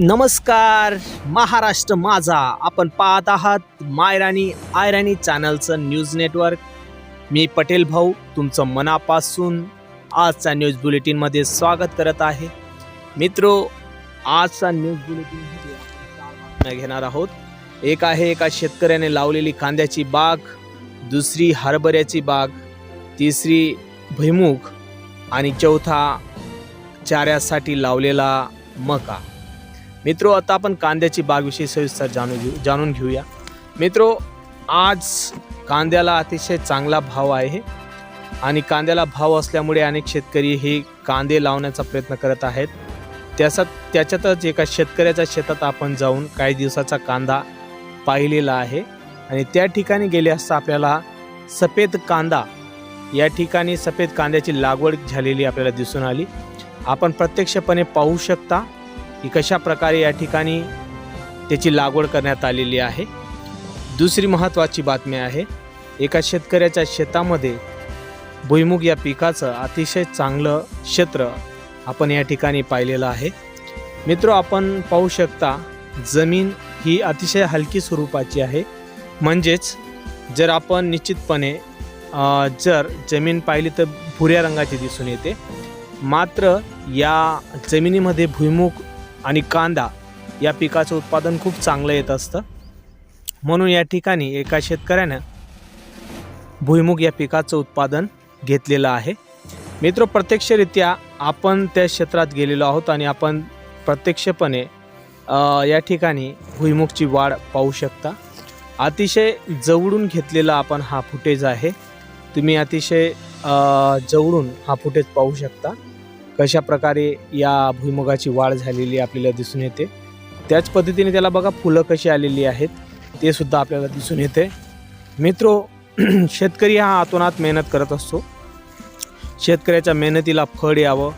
नमस्कार महाराष्ट्र माझा. आपण पाहत आहात मायराणी आयराणी चॅनलचं न्यूज नेटवर्क. मी पटेल भाऊ तुमचं मनापासून आजच्या न्यूज बुलेटिनमध्ये स्वागत करत आहे. मित्रो आजचा न्यूज बुलेटिन घेणार आहोत. एक आहे एका शेतकऱ्याने लावलेली कांद्याची बाग दुसरी हरभऱ्याची बाग तिसरी भुईमुग आणि चौथा चाऱ्यासाठी लावलेला मका. मित्रो आता आपण कांद्याची बागविषयी सविस्तर जाणून घेऊ जाणून घेऊया. मित्रो आज कांद्याला अतिशय चांगला भाव आहे आणि कांद्याला भाव असल्यामुळे अनेक शेतकरी हे कांदे लावण्याचा प्रयत्न करत आहेत. त्याचा त्याच्यातच एका शेतकऱ्याच्या शेतात आपण जाऊन काही दिवसाचा कांदा पाहिलेला आहे आणि त्या ठिकाणी गेले असता आपल्याला सफेद कांदा या ठिकाणी सफेद कांद्याची लागवड झालेली आपल्याला दिसून आली. आपण प्रत्यक्षपणे पाहू शकता की कशा प्रकारे या ठिकाणी त्याची लागवड करण्यात आलेली आहे. दुसरी महत्त्वाची बातमी आहे एका शेतकऱ्याच्या शेतामध्ये भुईमुग या पिकाचं अतिशय चांगलं क्षेत्र आपण या ठिकाणी पाहिलेलं आहे. मित्र आपण पाहू शकता जमीन ही अतिशय हलकी स्वरूपाची आहे. म्हणजेच जर आपण निश्चितपणे जर जमीन पाहिली तर भुऱ्या रंगाची दिसून येते. मात्र या जमिनीमध्ये भुईमुग आणि कांदा या पिकाचं उत्पादन खूप चांगलं येत असतं. म्हणून या ठिकाणी एका शेतकऱ्यानं भुईमुग या पिकाचं उत्पादन घेतलेलं आहे. मित्र प्रत्यक्षरित्या आपण त्या क्षेत्रात गेलेलो आहोत आणि आपण प्रत्यक्षपणे या ठिकाणी भुईमुगची वाढ पाहू शकता. अतिशय जवळून घेतलेला आपण हा फुटेज आहे. तुम्ही अतिशय जवळून हा फुटेज पाहू शकता. कशा प्रकारे या भुईमुगाची वाढ झालेली आपल्याला दिसून येते. त्याच पद्धतीने त्याला बघा फुलं कशी आलेली आहेत ते सुद्धा आपल्याला दिसून येते. मित्रो शेतकरी हा आतोनात मेहनत करत असतो. शेतकऱ्याच्या मेहनतीला फळ यावं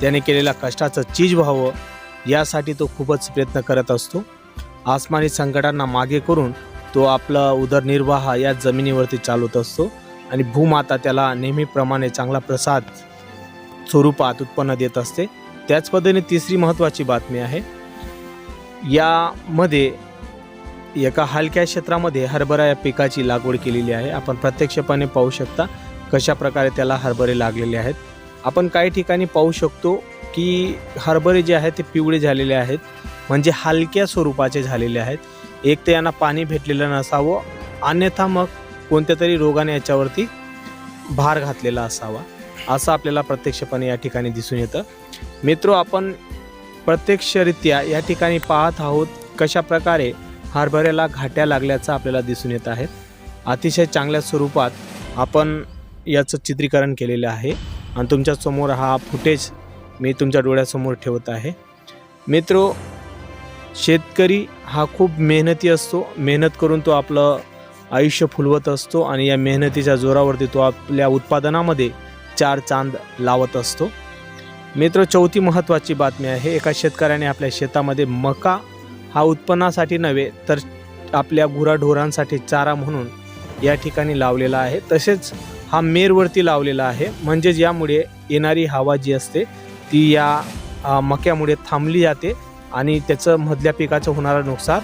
त्याने केलेल्या कष्टाचं चीज व्हावं यासाठी तो खूपच प्रयत्न करत असतो. आसमानी संकटांना मागे करून तो आपला उदरनिर्वाह या जमिनीवरती चालवत असतो आणि भूमाता त्याला नेहमीप्रमाणे चांगला प्रसाद स्वरूपात उत्पन्न देत असते. त्याच पद्धतीने तिसरी महत्त्वाची बातमी आहे. यामध्ये एका हलक्या क्षेत्रामध्ये हरभरा या पिकाची लागवड केलेली आहे. आपण प्रत्यक्षपणे पाहू शकता कशा प्रकारे त्याला हरभरे लागलेले आहेत. आपण काही ठिकाणी पाहू शकतो की हरभरे जे आहेत ते पिवळे झालेले आहेत. म्हणजे हलक्या स्वरूपाचे झालेले आहेत. एक तर यांना पाणी भेटलेलं नसावं. अन्यथा मग कोणत्या तरी रोगाने याच्यावरती भार घातलेला असावा. असं आपल्याला प्रत्यक्षपणे या ठिकाणी दिसून येतं. मित्रो आपण प्रत्यक्षरित्या या ठिकाणी पाहत आहोत कशा प्रकारे हरभऱ्याला घाट्या लागल्याचं आपल्याला दिसून येत आहे. अतिशय चांगल्या स्वरूपात आपण याचं चित्रीकरण केलेलं आहे आणि तुमच्यासमोर हा फुटेज मी तुमच्या डोळ्यासमोर ठेवत आहे. मित्रो शेतकरी हा खूप मेहनती असतो. मेहनत करून तो आपलं आयुष्य फुलवत असतो आणि या मेहनतीच्या जोरावरती तो आपल्या उत्पादनामध्ये चार चांद लावत असतो. मित्र चौथी महत्त्वाची बातमी आहे एका शेतकऱ्याने आपल्या शेतामध्ये मका हा उत्पन्नासाठी नव्हे तर आपल्या गुराढोरांसाठी चारा म्हणून या ठिकाणी लावलेला आहे. तसेच हा मेरवरती लावलेला आहे म्हणजेच यामुळे येणारी हवा जी असते ती या मक्यामुळे थांबली जाते आणि त्याचं मधल्या पिकाचं होणारं नुकसान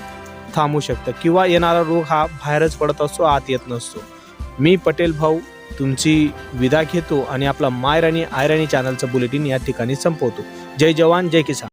थांबू शकतं. किंवा येणारा रोग हा बाहेरच पडत असतो आत येत नसतो. मी पटेल भाऊ तुमची विदा घेतो आणि आपला मायराणी आयराणी चॅनलचं बुलेटिन या ठिकाणी संपवतो. जय जवान जय किसान.